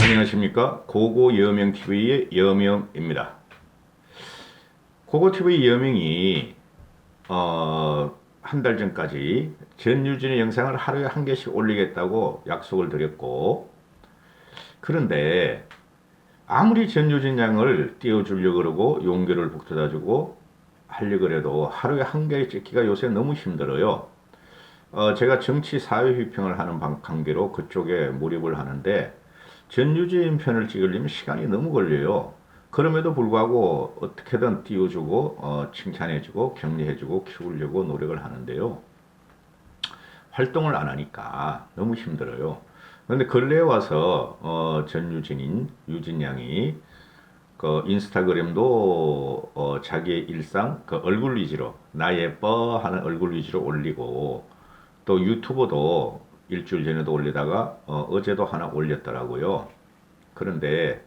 안녕하십니까 고고 여명 TV의 여명입니다. 고고 TV 여명이 어, 한 달 전까지 전유진의 영상을 하루에 한 개씩 올리겠다고 약속을 드렸고 그런데 아무리 전유진 양을 띄워주려고 그러고 용기를 북돋아 주고 하려고 그래도 하루에 한 개 찍기가 요새 너무 힘들어요. 어, 제가 정치 사회 비평을 하는 방- 관계로 그쪽에 몰입을 하는데 전유진 편을 찍으려면 시간이 너무 걸려요. 그럼에도 불구하고 어떻게든 띄워주고 어, 칭찬해주고 격려해주고 키우려고 노력을 하는데요. 활동을 안 하니까 너무 힘들어요. 그런데 근래에 와서 어, 전유진인 유진 양이 그 인스타그램도 어, 자기의 일상 그 얼굴 위주로 나 예뻐 하는 얼굴 위주로 올리고 또 유튜브도 일주일 전에도 올리다가 어, 어제도 하나 올렸더라고요. 그런데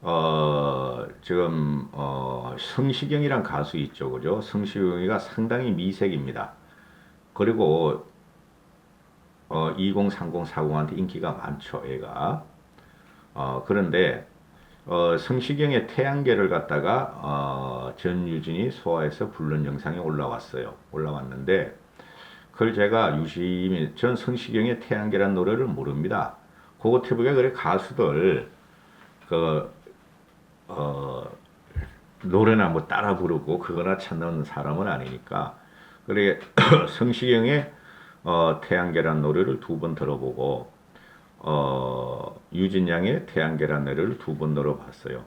어, 지금 어, 성시경이란 가수 있죠, 그죠? 성시경이가 상당히 미색입니다. 그리고 어, 20, 30, 40한테 인기가 많죠, 얘가. 어, 그런데 어, 성시경의 태양계를 갖다가 어, 전유진이 소화해서 부른 영상이 올라왔어요. 올라왔는데 그걸 제가 유심히 전 성시경의 태양계란 노래를 모릅니다. 그거 TV가 그래 가수들 그 어, 노래나 뭐 따라 부르고 그거나 찾는 사람은 아니니까 그래 성시경의 어, 태양계란 노래를 두 번 들어보고 어, 유진 양의 태양계란 노래를 두 번 들어봤어요.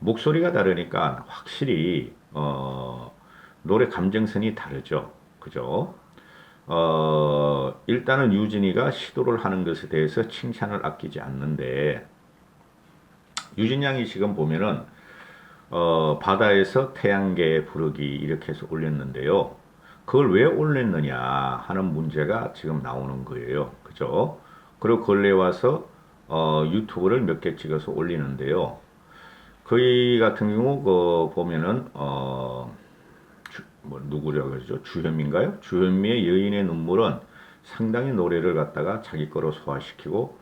목소리가 다르니까 확실히 어, 노래 감정선이 다르죠. 그죠? 어, 일단은 유진이가 시도를 하는 것에 대해서 칭찬을 아끼지 않는데 유진 양이 지금 보면은 어, 바다에서 태양계 부르기 이렇게 해서 올렸는데요. 그걸 왜 올렸느냐 하는 문제가 지금 나오는 거예요. 그죠? 그리고 근래 와서 어, 유튜브를 몇 개 찍어서 올리는데요. 거의 같은 경우 그 보면은 어, 주, 뭐 누구라고 그러죠? 주현미인가요? 주현미의 여인의 눈물은 상당히 노래를 갖다가 자기 거로 소화시키고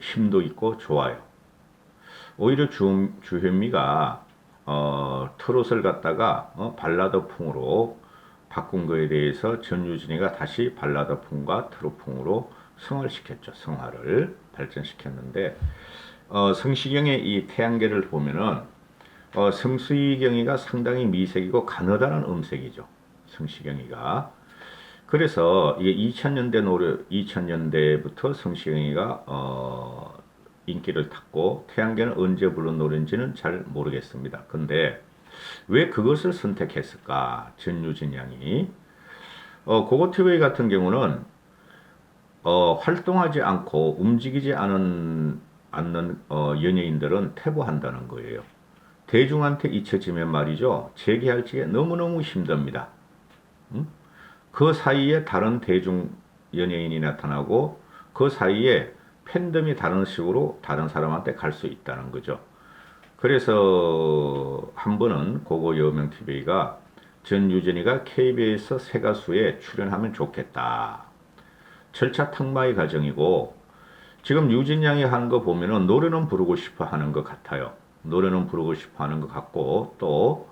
힘도 있고 좋아요. 오히려 주, 주현미가 어, 트롯을 갖다가 어, 발라드풍으로 바꾼 거에 대해서 전유진이가 다시 발라드풍과 트롯풍으로 승화시켰죠. 승화를 발전시켰는데 어, 성시경의 이 태양계를 보면은 어, 성수경이가 상당히 미색이고 가느다란 음색이죠. 성시경이가 그래서 이게 2000년대 노래 2000년대부터 성시경이가 어, 인기를 탔고 태양계는 언제 부른 노래인지는 잘 모르겠습니다. 근데 왜 그것을 선택했을까? 전유진 양이 어, 고고TV 같은 경우는 어, 활동하지 않고 움직이지 않은 않는 어, 연예인들은 퇴보한다는 거예요. 대중한테 잊혀지면 말이죠. 적에 너무너무 힘듭니다. 음? 그 사이에 다른 대중 연예인이 나타나고 그 사이에 팬덤이 다른 식으로 다른 사람한테 갈 수 있다는 거죠. 그래서 한 번은 고고 여명 TV가 전유진이가 KBS 새 가수에 출연하면 좋겠다. 절차 탕마의 과정이고 지금 유진 양이 한 거 보면은 노래는 부르고 싶어 하는 것 같아요. 노래는 부르고 싶어 하는 것 같고 또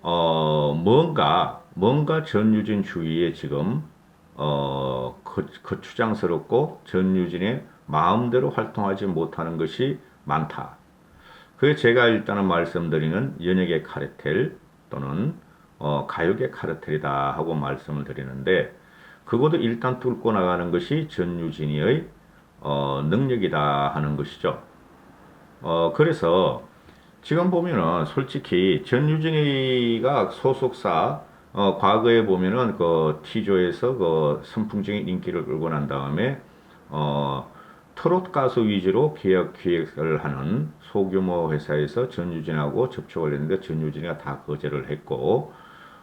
어, 뭔가 뭔가 전유진 주위에 지금 어, 그, 그 추장스럽고 전유진의 마음대로 활동하지 못하는 것이 많다. 그래서 제가 일단은 말씀드리는 연예계 카르텔 또는 어, 가요계 카르텔이다 하고 말씀을 드리는데 그것도 일단 뚫고 나가는 것이 전유진이의 어, 능력이다 하는 것이죠. 어, 그래서 지금 보면은 솔직히 전유진이가 소속사 어, 과거에 보면은 그 T조에서 그 선풍적인 인기를 끌고 난 다음에 어, 트롯 가수 위주로 기획 기획을 하는 소규모 회사에서 전유진하고 접촉을 했는데 전유진이가 다 거절을 했고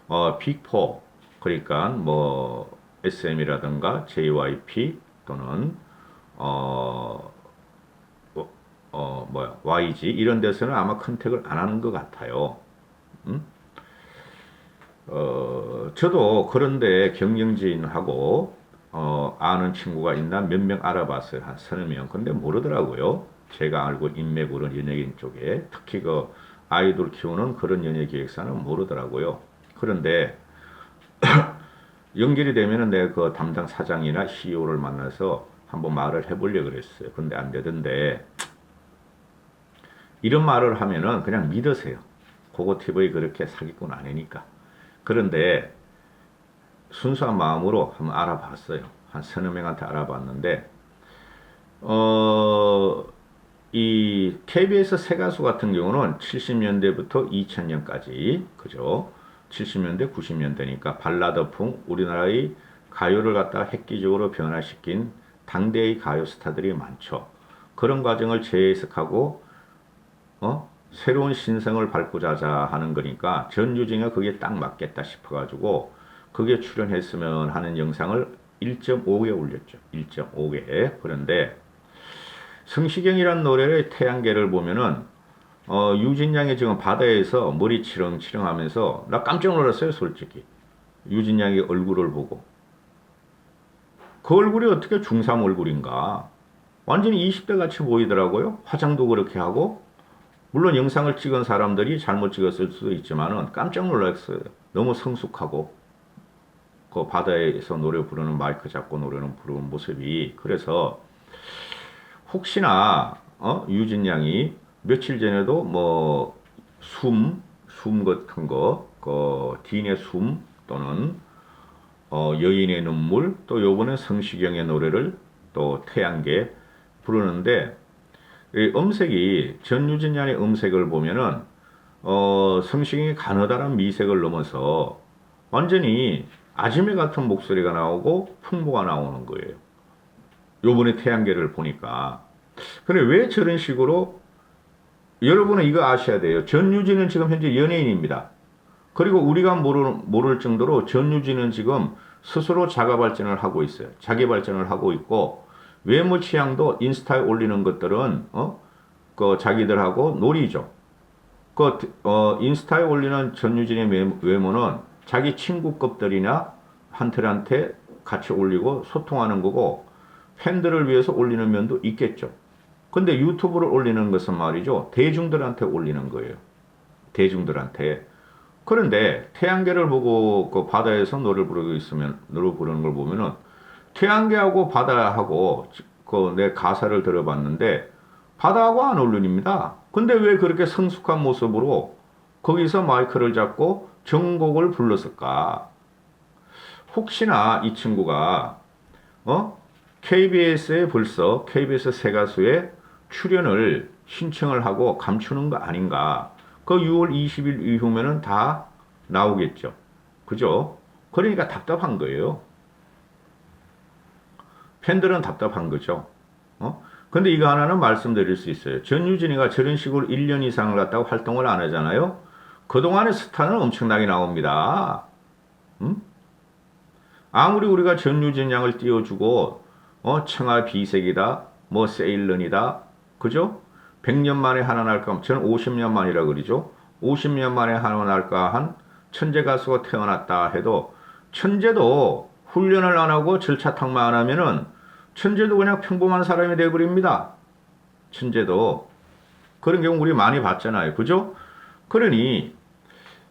어, 빅포 그러니까 뭐 SM이라든가 JYP 또는 어, 어, 어 뭐야 YG 이런 데서는 아마 컨택을 안 하는 것 같아요. 음? 어, 저도 그런데 경영진하고 어, 아는 친구가 있나 몇 명 알아봤어요. 한 서너 명. 근데 모르더라고요. 제가 알고 인맥으로 연예인 쪽에 특히 그 아이돌 키우는 그런 연예 기획사는 모르더라고요. 그런데 연결이 되면은 내가 그 담당 사장이나 CEO를 만나서 한번 말을 해보려고 그랬어요. 근데 안 되던데 이런 말을 하면은 그냥 믿으세요. 그거 TV 그렇게 사기꾼 아니니까. 그런데 순수한 마음으로 한번 알아봤어요. 한 서너 명한테 알아봤는데, 어, 이 KBS 새 가수 같은 경우는 70년대부터 2000년까지, 그죠? 70년대, 90년대니까 발라드풍 우리나라의 가요를 갖다가 획기적으로 변화시킨 당대의 가요 스타들이 많죠. 그런 과정을 재해석하고, 어? 새로운 신성을 밟고자자 하는 거니까 전유진이가 그게 딱 맞겠다 싶어가지고 그게 출연했으면 하는 영상을 1.5개 올렸죠. 1.5개. 그런데 성시경이란 노래의 태양계를 보면은 어, 유진양이 지금 바다에서 머리 치렁치렁 하면서 나 깜짝 놀랐어요, 솔직히. 유진양의 얼굴을 보고. 그 얼굴이 어떻게 중3 얼굴인가. 완전히 20대 같이 보이더라고요. 화장도 그렇게 하고. 물론 영상을 찍은 사람들이 잘못 찍었을 수도 있지만은 깜짝 놀랐어요. 너무 성숙하고. 그 바다에서 노래 부르는 마이크 잡고 노래는 부르는 모습이. 그래서 혹시나 어? 유진 양이 며칠 전에도 뭐 숨, 숨 같은 거, 그 디인의 숨 또는 어, 여인의 눈물 또 요번에 성시경의 노래를 또 태양계 부르는데 이 음색이 전유진 양의 음색을 보면은 어, 성시경의 가느다란 미색을 넘어서 완전히 아지매 같은 목소리가 나오고 풍부가 나오는 거예요. 요번에 태양계를 보니까. 근데 왜 저런 식으로 여러분은 이거 아셔야 돼요. 전유진은 지금 현재 연예인입니다. 그리고 우리가 모를, 모를 정도로 전유진은 지금 스스로 자가 발전을 하고 있어요. 자기 발전을 하고 있고 외모 취향도 인스타에 올리는 것들은 어? 그 자기들하고 놀이죠. 그 어, 인스타에 올리는 전유진의 외모는 자기 친구급들이나 한테한테 같이 올리고 소통하는 거고 팬들을 위해서 올리는 면도 있겠죠. 근데 유튜브를 올리는 것은 말이죠. 대중들한테 올리는 거예요. 대중들한테. 그런데 태양계를 보고 그 바다에서 노래를 부르고 있으면 노래 부르는 걸 보면은 태양계하고 바다하고 그 내 가사를 들어봤는데 바다하고 안 어울립니다. 근데 왜 그렇게 성숙한 모습으로 거기서 마이크를 잡고 정곡을 불렀을까? 혹시나 이 친구가 어? KBS에 벌써 KBS 새 가수의 출연을 신청을 하고 감추는 거 아닌가? 그 6월 20일 이후면은 다 나오겠죠. 그죠? 그러니까 답답한 거예요. 팬들은 답답한 거죠. 어? 근데 이거 하나는 말씀드릴 수 있어요. 전유진이가 저런 식으로 1년 이상을 갖다가 활동을 안 하잖아요. 그동안의 스타는 엄청나게 나옵니다. 음? 아무리 우리가 전유진 양을 띄워주고 어, 청아 비색이다, 뭐 세일런이다, 그죠? 100년 만에 하나 날까, 저는 50년 만이라 그러죠. 50년 만에 하나 날까 한 천재 가수가 태어났다 해도 천재도 훈련을 안 하고 절차탕만 안 하면은 천재도 그냥 평범한 사람이 되어버립니다. 천재도. 그런 경우 우리 많이 봤잖아요. 그죠? 그러니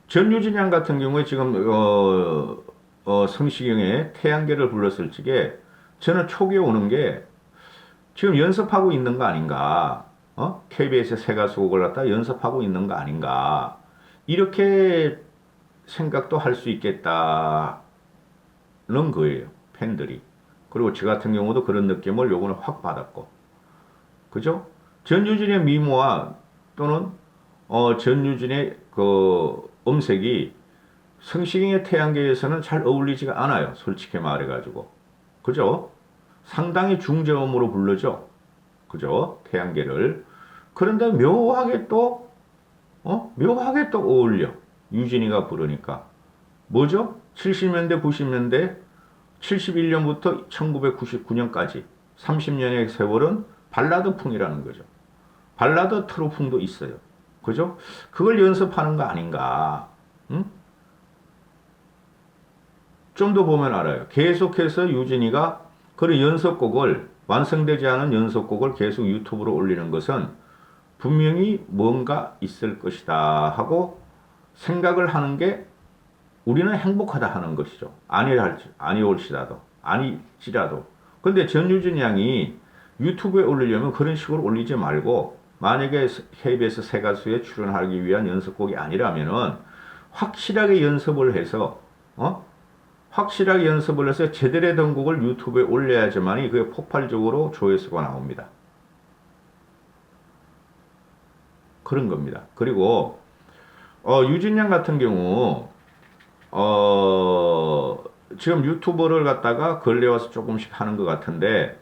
전유진 양 같은 경우에 지금 어, 어, 성시경의 태양계를 불렀을 적에 저는 촉이 오는 게 지금 연습하고 있는 거 아닌가? 어? KBS 새 가수곡을 갖다 연습하고 있는 거 아닌가? 이렇게 생각도 할 수 있겠다는 거예요. 팬들이. 그리고 저 같은 경우도 그런 느낌을 요거는 확 받았고. 그죠? 전유진의 미모와 또는 어, 전유진의 그 음색이 성시경의 태양계에서는 잘 어울리지가 않아요. 솔직히 말해가지고. 그죠? 상당히 중저음으로 부르죠. 그죠? 태양계를. 그런데 묘하게 또, 어? 묘하게 또 어울려. 유진이가 부르니까. 뭐죠? 70년대, 90년대, 71년부터 1999년까지 30년의 세월은 발라드풍이라는 거죠. 발라드 트로풍도 있어요. 그죠? 그걸 연습하는 거 아닌가. 응? 좀더 보면 알아요. 계속해서 유진이가 그런 연속곡을 완성되지 않은 연속곡을 계속 유튜브로 올리는 것은 분명히 뭔가 있을 것이다 하고 생각을 하는 게 우리는 행복하다 하는 것이죠. 아니랄지 아니올시라도 아니지라도. 근데 전유진 양이 유튜브에 올리려면 그런 식으로 올리지 말고 만약에 KBS 새 가수에 출연하기 위한 연습곡이 아니라면은 확실하게 연습을 해서 어 확실하게 연습을 해서 제대로 된 곡을 유튜브에 올려야지만이 그게 폭발적으로 조회수가 나옵니다. 그런 겁니다. 그리고 어, 유진양 같은 경우 어, 지금 유튜버를 갖다가 근래 와서 조금씩 하는 것 같은데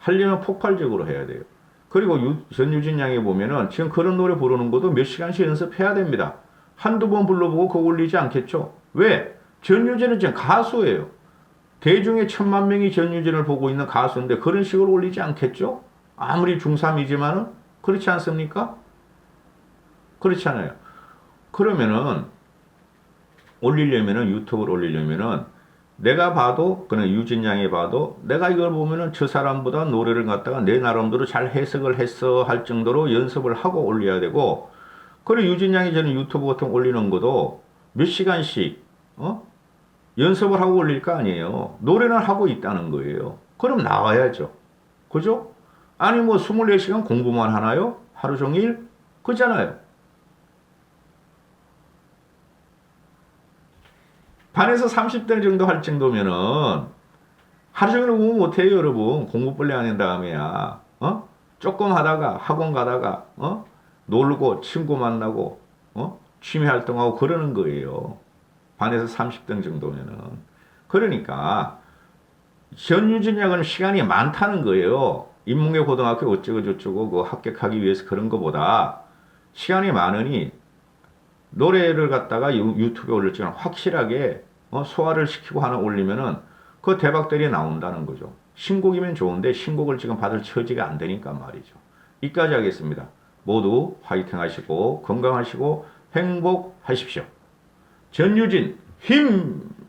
하려면 폭발적으로 해야 돼요. 그리고 유, 전유진 양이 보면은 지금 그런 노래 부르는 것도 몇 시간씩 연습해야 됩니다. 한두 번 불러보고 그거 올리지 않겠죠? 왜? 전유진은 지금 가수예요. 대중의 천만 명이 전유진을 보고 있는 가수인데 그런 식으로 올리지 않겠죠? 아무리 중3이지만은 그렇지 않습니까? 그렇잖아요. 그러면은 올리려면은 유튜브를 올리려면은 내가 봐도 그냥 유진 양이 봐도 내가 이걸 보면은 저 사람보다 노래를 갖다가 내 나름대로 잘 해석을 했어 할 정도로 연습을 하고 올려야 되고 그리고 유진 양이 저는 유튜브 같은 거 올리는 것도 몇 시간씩 어? 연습을 하고 올릴 거 아니에요. 노래는 하고 있다는 거예요. 그럼 나와야죠. 그죠? 아니 뭐 24시간 공부만 하나요? 하루 종일? 그잖아요 반에서 30등 정도 할 정도면은 하루 종일 공부 못해요, 여러분. 공부 빨리 안한 다음에야. 어? 조금 하다가 학원 가다가 어? 놀고 친구 만나고 어? 취미 활동하고 그러는 거예요. 반에서 30등 정도면은. 그러니까 전유진 양은 시간이 많다는 거예요. 인문계 고등학교 어쩌고 저쩌고 그 합격하기 위해서 그런 거보다 시간이 많으니 노래를 갖다가 유- 유튜브에 올릴 때는 확실하게 어, 소화를 시키고 하나 올리면은 그 대박들이 나온다는 거죠. 신곡이면 좋은데 신곡을 지금 받을 처지가 안 되니까 말이죠. 이까지 하겠습니다. 모두 화이팅 하시고 건강하시고 행복하십시오. 전유진 힘!